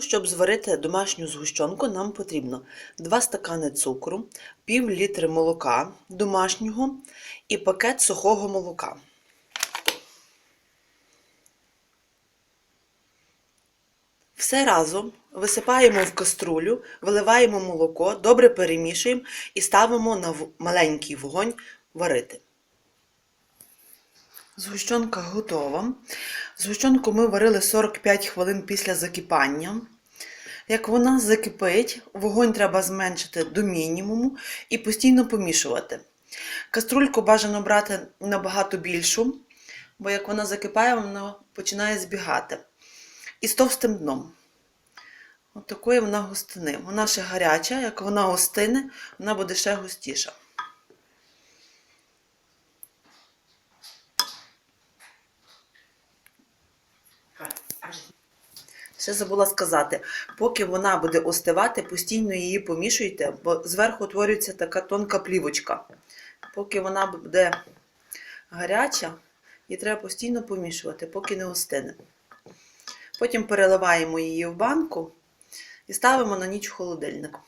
Щоб зварити домашню згущенку, нам потрібно 2 стакани цукру, пів літри молока домашнього і пакет сухого молока. Все разом висипаємо в каструлю, виливаємо молоко, добре перемішуємо і ставимо на маленький вогонь варити. Згущенка готова. Згущенку ми варили 45 хвилин після закипання. Як вона закипить, вогонь треба зменшити до мінімуму і постійно помішувати. Каструльку бажано брати набагато більшу, бо як вона закипає, вона починає збігати. І з товстим дном. От такої вона густини. Вона ще гаряча, як вона остине, вона буде ще густіша. Ще забула сказати, поки вона буде остивати, постійно її помішуйте, бо зверху утворюється така тонка плівочка. Поки вона буде гаряча, її треба постійно помішувати, поки не остине. Потім переливаємо її в банку і ставимо на ніч в холодильник.